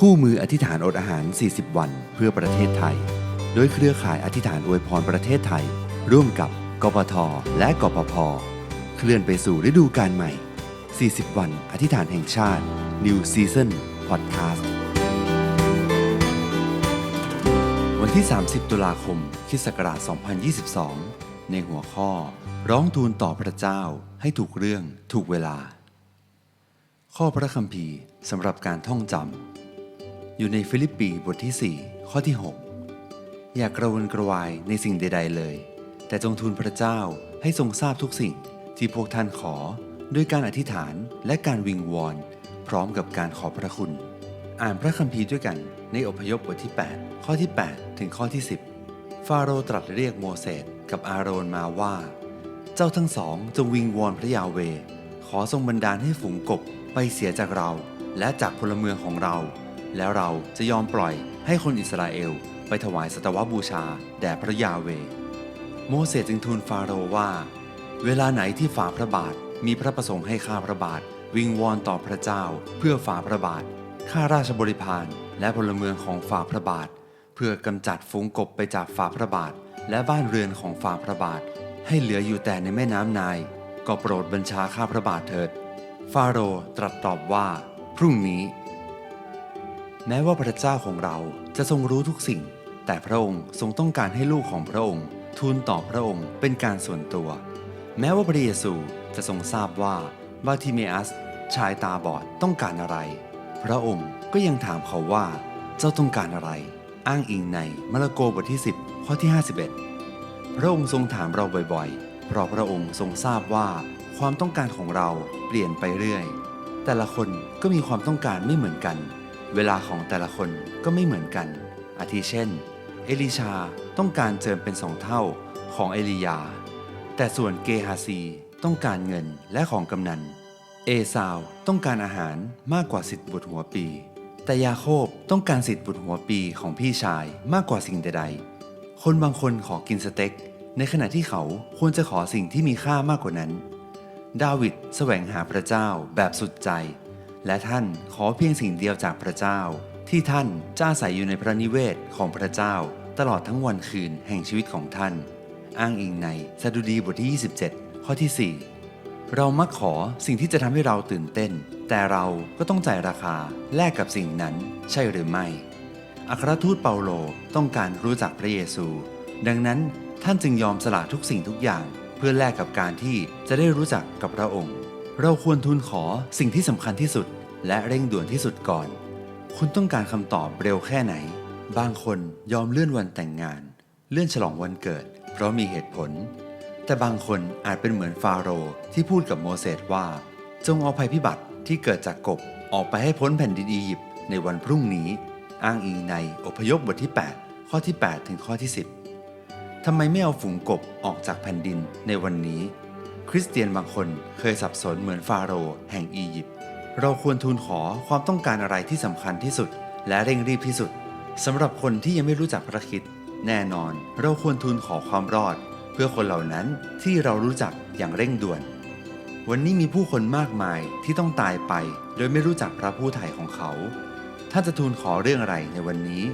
คู่มืออธิษฐานอดอาหาร 40 วันเพื่อประเทศไทย โดยเครือข่ายอธิษฐานอวยพรประเทศไทย ร่วมกับกปทและกปพเคลื่อนไปสู่ฤดูกาลใหม่ 40 วันอธิษฐานแห่งชาติ New Season Podcast วันที่ 30 ตุลาคมคิศักราช 2022 ในหัวข้อ ร้องทูลต่อพระเจ้าให้ถูกเรื่องถูกเวลา ข้อพระคัมภีร์สำหรับการท่องจำ อยู่ในฟิลิปปีบทที่ 4 ข้อที่ 6 อย่ากระวนกระวายในสิ่งใด ๆ เลย แต่จงทูลพระเจ้าให้ทรงทราบทุกสิ่งที่พวกท่านขอด้วยการอธิษฐานและการวิงวอน พร้อมกับการขอบพระคุณ อ่านพระคัมภีร์ด้วยกันในอพยพบทที่ 8 ข้อที่ 8 ถึงข้อที่ 10 ฟาโรตรัสเรียกโมเสสกับอาโรนมาว่า เจ้าทั้งสองจงวิงวอนพระยาเว ขอทรงบันดาลให้ฝูงกบไปเสียจากเรา และจากพลเมืองของเรา แล้วเราจะยอมปล่อยให้คนอิสราเอล ไปถวายสัตวบูชาแด่พระยาเว โมเสสจึงทูลฟาโรห์ว่า เวลาไหนที่ฝ่าพระบาทมีพระประสงค์ให้ข้าพระบาท วิงวอนต่อพระเจ้า เพื่อฝ่าพระบาทข้าราชบริพารและพลเมืองของฝ่าพระบาท เพื่อกำจัดฝูงกบไปจากฝ่าพระบาท และบ้านเรือนของฝ่าพระบาท ให้เหลืออยู่แต่ในแม่น้ำนาย ก็โปรดบัญชาข้าพระบาทเถิด ฟาโรห์ตรัสตอบว่า พรุ่งนี้ แม้ว่าพระเจ้าของเราจะทรงรู้ทุกสิ่ง แต่พระองค์ทรงต้องการให้ลูกของพระองค์ทูลต่อพระองค์เป็นการส่วนตัว แม้ว่าพระเยซูจะทรงทราบว่าบาทิเมอัสชายตาบอดต้องการอะไร พระองค์ก็ยังถามเขาว่าเจ้าต้องการอะไร อ้างอิงในมาระโกบทที่ 10 ข้อที่ 51 พระองค์ทรงถามเราบ่อยๆ เพราะพระองค์ทรงทราบว่าความต้องการของเราเปลี่ยนไปเรื่อย แต่ละคนก็มีความต้องการไม่เหมือนกัน เวลาของแต่ละคนก็ไม่เหมือนกัน อาทิเช่น เอลิชาต้องการเจิมเป็นสองเท่าของเอลียา แต่ส่วนเกฮาซีต้องการเงินและของกำนัน เอซาวต้องการอาหารมากกว่าสิทธิ์บุตรหัวปี แต่ยาโคบต้องการสิทธิ์บุตรหัวปีของพี่ชายมากกว่าสิ่งใดๆ คนบางคนขอกินสเต็ก ในขณะที่เขาควรจะขอสิ่งที่มีค่ามากกว่านั้น ดาวิดแสวงหาพระเจ้าแบบสุดใจ และท่านขอเพียงสิ่งเดียวจากพระเจ้า ที่ท่านจะอาศัยอยู่ในพระนิเวศของพระเจ้า ตลอดทั้งวันคืนแห่งชีวิตของท่าน อ้างอิงในสดุดีบทที่ 27 ข้อที่ 4 เรามักขอสิ่งที่จะทำให้เราตื่นเต้น แต่เราก็ต้องจ่ายราคาแลกกับสิ่งนั้นใช่หรือไม่อัครทูตเปาโลต้องการรู้จักพระเยซู ดังนั้นท่านจึงยอมสละทุกสิ่งทุกอย่าง เพื่อแลกกับการที่จะได้รู้จักกับพระองค์ เราควรทูลขอสิ่งที่สำคัญที่สุด และเร่งด่วนที่สุดก่อน คุณต้องการคำตอบเร็วแค่ไหน บางคนยอมเลื่อนวันแต่งงาน เลื่อนฉลองวันเกิด เพราะมีเหตุผล แต่บางคนอาจเป็นเหมือนฟาโรห์ที่พูดกับโมเสสว่า จงเอาภัยพิบัติที่เกิดจากกบออกไปให้พ้นแผ่นดินอียิปต์ในวันพรุ่งนี้ อ้างอิงในอพยพบทที่ 8 ข้อที่ 8 ถึงข้อที่ 10ทำไมไม่เอาฝูงกบออกจากแผ่นดินในวันนี้ คริสเตียนบางคนเคยสับสนเหมือนฟาโรห์แห่งอียิปต์ เราควรทูลขอความต้องการอะไรที่สำคัญที่สุด และเร่งรีบที่สุดสำหรับคนที่ยังไม่รู้จักพระคิดแน่นอน เราควรทูลขอความรอด เพื่อคนเหล่านั้นที่เรารู้จักอย่างเร่งด่วน วันนี้มีผู้คนมากมายที่ต้องตายไป โดยไม่รู้จักพระผู้ไถ่ของเขาท่านจะทูลขอเรื่องอะไรในวันนี้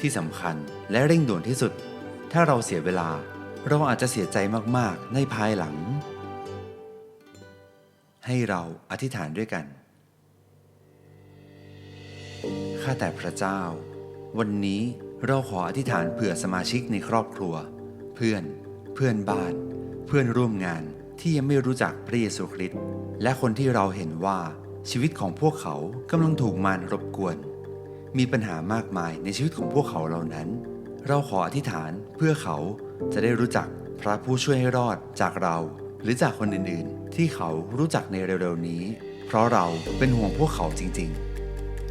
ที่สำคัญและเร่งด่วนที่สุด ถ้าเราเสียเวลา เราอาจจะเสียใจมากๆในภายหลัง ให้เราอธิษฐานด้วยกัน ข้าแต่พระเจ้า วันนี้เราขออธิษฐานเผื่อสมาชิกในครอบครัว เพื่อน เพื่อนบ้าน เพื่อนร่วมงานที่ยังไม่รู้จักพระเยซูคริสต์และคนที่เราเห็นว่าชีวิตของพวกเขากำลังถูกมารรบกวน มีปัญหามากมายในชีวิตของพวกเขาเหล่านั้น เราขออธิษฐานเพื่อเขาจะได้รู้จักพระผู้ช่วยให้รอดจากเรา หรือจากคนอื่นๆ ที่เขารู้จักในเร็วๆนี้ เพราะเราเป็นห่วงพวกเขาจริง ๆ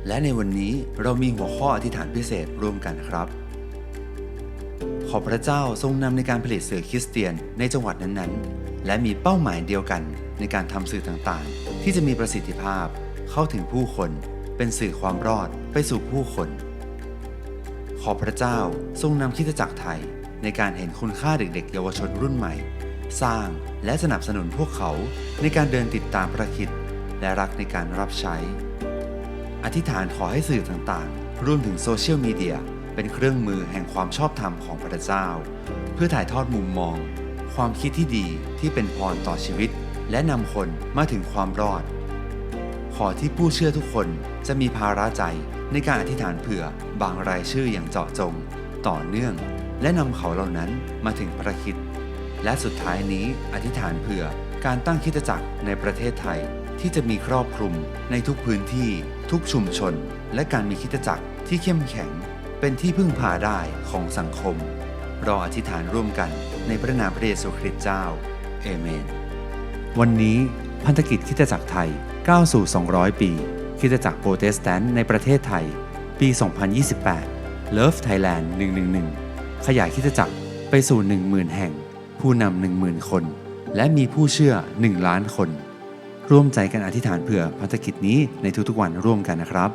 และในวันนี้เรามีหัวข้ออธิษฐานพิเศษร่วมกันครับ ขอพระเจ้าทรงนำในการผลิตสื่อคริสเตียนในจังหวัดนั้นๆ และมีเป้าหมายเดียวกันในการทำสื่อต่างๆ ที่จะมีประสิทธิภาพเข้าถึงผู้คนเป็นสื่อความรอดไปสู่ผู้คน ขอพระเจ้าทรงนำคริสตจักรไทยในการเห็นคุณค่าเด็กๆ เยาวชนรุ่นใหม่ สร้างและสนับสนุนพวกเขาในการเดินติดตามพระคิดและรักในการรับใช้ อธิษฐานขอให้สื่อต่างๆ รวมถึงโซเชียลมีเดียเป็นเครื่องมือแห่งความชอบธรรมของพระเจ้า เพื่อถ่ายทอดมุมมอง ความคิดที่ดีที่เป็นพรต่อชีวิต และนำคนมาถึงความรอด ขอที่ผู้เชื่อทุกคนจะมีภาระใจในการอธิษฐานเผื่อบางรายชื่ออย่างเจาะจง ต่อเนื่อง และนำเขาเหล่านั้นมาถึงพระคิดและสุดท้ายนี้อธิษฐานเผื่อ การตั้งคิดจักรในประเทศไทยที่จะมีครอบคลุมในทุกพื้นที่ ทุกชุมชน และการมีคิดจักรที่เข้มแข็ง เป็นที่พึ่งพาได้ของสังคมรออธิษฐานร่วมกันในพระนามพระเยซูคริสต์เจ้าเอเมน วันนี้พันธกิจคิดจักรไทยก้าวสู่ 200 ปี คิดจักรโปรเตสแตนต์ในประเทศไทย ปี 2028 Love Thailand 111 ขยายคิดจักรไปสู่ 10,000 แห่ง ผู้นำ 10,000 คน และมีผู้เชื่อ 1 ล้านคน ร่วมใจกันอธิษฐานเผื่อพันธกิจนี้ในทุกๆวันร่วมกันนะครับ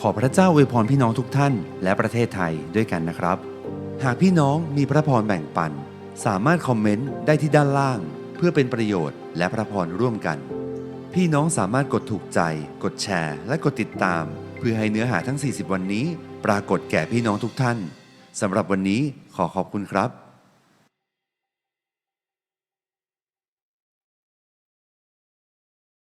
ขอพระเจ้าอวยพรพี่น้องทุกท่านและประเทศไทยด้วยกันนะครับ หากพี่น้องมีพระพรแบ่งปัน สามารถคอมเมนต์ได้ที่ด้านล่าง เพื่อเป็นประโยชน์และพระพรร่วมกัน พี่น้องสามารถกดถูกใจ กดแชร์ และกดติดตาม เพื่อให้เนื้อหาทั้ง 40 วันนี้ ปรากฏแก่พี่น้องทุกท่านสำหรับวันนี้ขอขอบคุณครับ